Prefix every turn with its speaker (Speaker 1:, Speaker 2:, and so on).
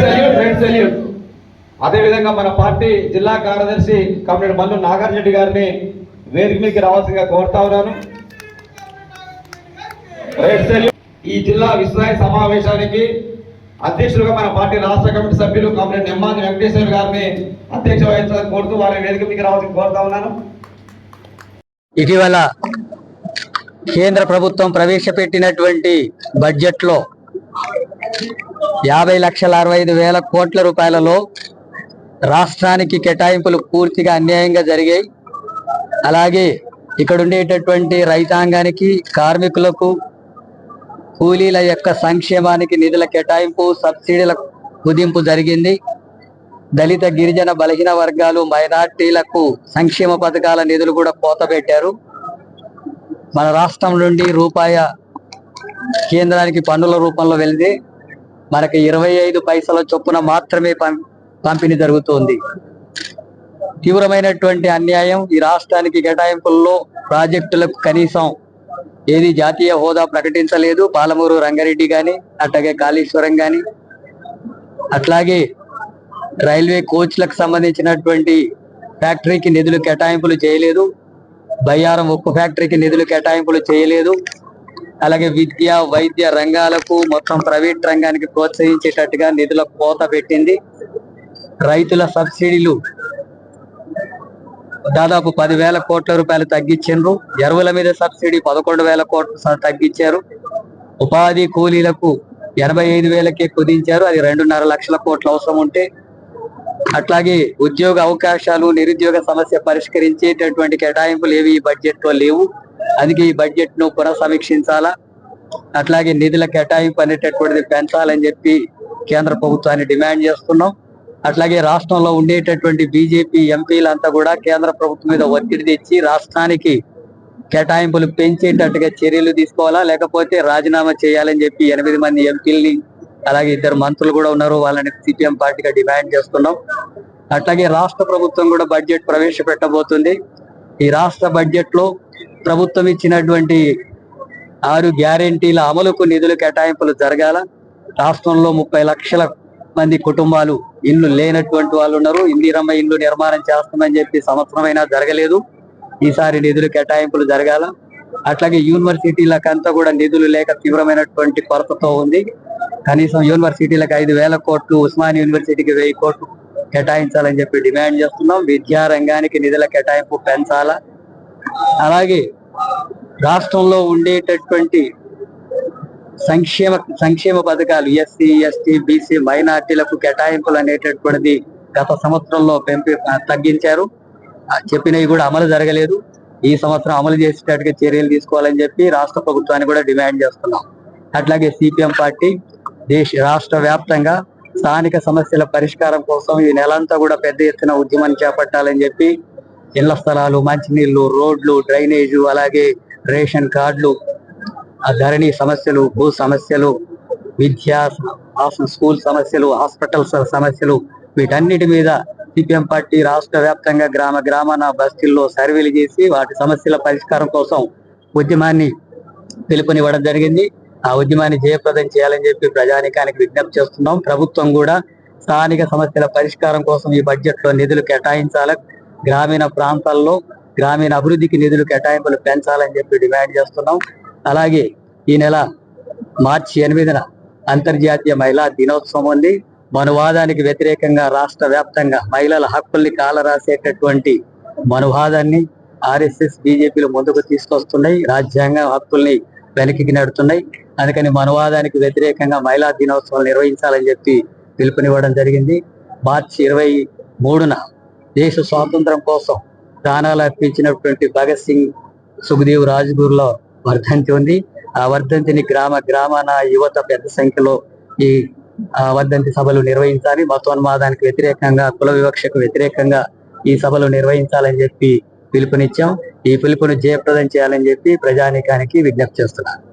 Speaker 1: Salute red అదేవిధంగా మన party జిల్లా కార్యదర్శి కమిటీ మల్లు నాగార్జున గారిని వేదిక మీదకి రావాల్సిందిగా కోరుతా ఉన్నాను. ఈ జిల్లా విశ్వాయ సమావేశానికి అధ్యక్షులుగా మన పార్టీ రాష్ట్ర కమిటీ సభ్యులు కామ్రేడ్ నిమ్మాది వెంకటేశ్వర గారిని అధ్యక్ష వహించాలని కోరుతూ వారి వేదిక మీకు రావాలని కోరుతా ఉన్నాను.
Speaker 2: ఇటీవల కేంద్ర ప్రభుత్వం ప్రవేశపెట్టినటువంటి బడ్జెట్లో యాభై లక్షల అరవై ఐదు వేల కోట్ల రూపాయలలో రాష్ట్రానికి కేటాయింపులు పూర్తిగా అన్యాయంగా జరిగాయి. అలాగే ఇక్కడ ఉండేటటువంటి రైతాంగానికి కార్మికులకు కూలీల యొక్క సంక్షేమానికి నిధుల కేటాయింపు సబ్సిడీల కుదింపు జరిగింది. దళిత గిరిజన బలహీన వర్గాలు మైనార్టీలకు సంక్షేమ పథకాల నిధులు కూడా కోతబెట్టారు మన రాష్ట్రం నుండి రూపాయ కేంద్రానికి పన్నుల రూపంలో వెళితే మనకి ఇరవై ఐదు పైసల చొప్పున మాత్రమే పం- పంపిణీ జరుగుతుంది. తీవ్రమైనటువంటి అన్యాయం ఈ రాష్ట్రానికి కేటాయింపుల్లో ప్రాజెక్టులకు కనీసం ఏది జాతీయ హోదా ప్రకటించలేదు. పాలమూరు రంగారెడ్డి గాని అట్లాగే కాళేశ్వరం గాని. అట్లాగే రైల్వే కోచ్లకు సంబంధించినటువంటి ఫ్యాక్టరీకి నిధులు కేటాయింపులు చేయలేదు. బయ్యారం ఉక్కు ఫ్యాక్టరీకి నిధులు కేటాయింపులు చేయలేదు. అలాగే విద్య వైద్య రంగాలకు మొత్తం ప్రైవేట్ రంగానికి ప్రోత్సహించేటట్టుగా నిధుల కోత పెట్టింది. రైతుల సబ్సిడీలు దాదాపు పదివేల కోట్ల రూపాయలు తగ్గించిండ్రు. ఎరువుల మీద సబ్సిడీ పదకొండు వేల కోట్లు తగ్గించారు. ఉపాధి కూలీలకు ఎనభై ఐదు వేలకే కుదించారు. అది రెండున్నర లక్షల కోట్ల అవసరం ఉంటే అట్లాగే ఉద్యోగ అవకాశాలు నిరుద్యోగ సమస్య పరిష్కరించేటటువంటి కేటాయింపులు ఏవి ఈ బడ్జెట్లో లేవు. అందుకే ఈ బడ్జెట్ను పునఃసమీక్షించాలా? అట్లాగే నిధుల కేటాయింపు అనేటటువంటిది పెంచాలని చెప్పి కేంద్ర ప్రభుత్వాన్ని డిమాండ్ చేస్తున్నాం. అట్లాగే రాష్ట్రంలో ఉండేటటువంటి బీజేపీ ఎంపీలంతా కూడా కేంద్ర ప్రభుత్వం మీద ఒత్తిడి తెచ్చి రాష్ట్రానికి కేటాయింపులు పెంచేటట్టుగా చర్యలు తీసుకోవాలా? లేకపోతే రాజీనామా చేయాలని చెప్పి ఎనిమిది మంది ఎంపీల్ని అలాగే ఇద్దరు మంత్రులు కూడా ఉన్నారు. వాళ్ళని సిపిఎం పార్టీగా డిమాండ్ చేస్తున్నాం. అట్లాగే రాష్ట్ర ప్రభుత్వం కూడా బడ్జెట్ ప్రవేశపెట్టబోతుంది. ఈ రాష్ట్ర బడ్జెట్లో ప్రభుత్వం ఇచ్చినటువంటి ఆరు గ్యారెంటీల అమలుకు నిధులు కేటాయింపులు జరగాల. రాష్ట్రంలో ముప్పై లక్షల మంది కుటుంబాలు ఇల్లు లేనటువంటి వాళ్ళు ఉన్నారు. ఇందిరమ్మ ఇల్లు నిర్మాణం చేస్తుందని చెప్పి సంవత్సరమైనా జరగలేదు. ఈసారి నిధులు కేటాయింపులు జరగాల. అట్లాగే యూనివర్సిటీలకంతా కూడా నిధులు లేక తీవ్రమైనటువంటి కొరతతో ఉంది. కనీసం యూనివర్సిటీలకు ఐదు వేల కోట్లు ఉస్మాన్ యూనివర్సిటీకి వెయ్యి కోట్లు కేటాయించాలని చెప్పి డిమాండ్ చేస్తున్నాం. విద్యారంగానికి నిధుల కేటాయింపు పెంచాలా. అలాగే రాష్ట్రంలో ఉండేటటువంటి సంక్షేమ సంక్షేమ పథకాలు ఎస్సీ ఎస్టీ బీసీ మైనార్టీలకు కేటాయింపులు అనేటటువంటిది గత సంవత్సరంలో పెంపి తగ్గించారు. చెప్పినవి కూడా అమలు జరగలేదు. ఈ సంవత్సరం అమలు చేసేటట్టుగా చర్యలు తీసుకోవాలని చెప్పి రాష్ట్ర ప్రభుత్వాన్ని కూడా డిమాండ్ చేస్తున్నాం. అట్లాగే సిపిఎం పార్టీ దేశ రాష్ట్ర వ్యాప్తంగా స్థానిక సమస్యల పరిష్కారం కోసం ఈ నెలంతా కూడా పెద్ద ఎత్తున ఉద్యమాన్ని చేపట్టాలని చెప్పి ఇళ్ళ స్థలాలు మంచినీళ్ళు రోడ్లు డ్రైనేజు అలాగే రేషన్ కార్డులు ధరణి సమస్యలు భూ సమస్యలు విద్యా స్కూల్ సమస్యలు హాస్పిటల్స్ సమస్యలు వీటన్నిటి మీద సిపిఎం పార్టీ రాష్ట్ర వ్యాప్తంగా గ్రామ గ్రామాన బస్తీల్లో సర్వేలు చేసి వాటి సమస్యల పరిష్కారం కోసం ఉద్యమాన్ని పిలుపునివ్వడం జరిగింది. ఆ ఉద్యమాన్ని జయప్రదం చేయాలని చెప్పి ప్రజానికానికి విజ్ఞప్తి చేస్తున్నాం. ప్రభుత్వం కూడా స్థానిక సమస్యల పరిష్కారం కోసం ఈ బడ్జెట్లో నిధులు కేటాయించాలి. గ్రామీణ ప్రాంతాల్లో గ్రామీణ అభివృద్ధికి నిధులు కేటాయింపులు పెంచాలని చెప్పి డిమాండ్ చేస్తున్నాం. అలాగే ఈ నెల మార్చి ఎనిమిదిన అంతర్జాతీయ మహిళా దినోత్సవం ఉంది. మనువాదానికి వ్యతిరేకంగా రాష్ట్ర వ్యాప్తంగా మహిళల హక్కుల్ని కాలరాసేటటువంటి మనువాదాన్ని ఆర్ఎస్ఎస్ బీజేపీలు ముందుకు తీసుకొస్తున్నాయి. రాజ్యాంగ హక్కుల్ని వెనక్కి నడుతున్నాయి. అందుకని మనువాదానికి వ్యతిరేకంగా మహిళా దినోత్సవం నిర్వహించాలని చెప్పి పిలుపునివ్వడం జరిగింది. మార్చి ఇరవై మూడున దేశ స్వాతంత్రం కోసం ప్రాణాలు అర్పించినటువంటి భగత్ సింగ్ సుఖదేవ్ రాజ్గురులో వర్ధంతి ఉంది. ఆ వర్ధంతిని గ్రామ గ్రామాన యువత పెద్ద సంఖ్యలో ఈ ఆ వర్ధంతి సభలు నిర్వహించాలి. మతోన్మాదానికి వ్యతిరేకంగా కుల వివక్షకు వ్యతిరేకంగా ఈ సభలు నిర్వహించాలని చెప్పి పిలుపునిచ్చాం. ఈ పిలుపును జయప్రదం చేయాలని చెప్పి ప్రజానీకానికి విజ్ఞప్తి చేస్తున్నాను.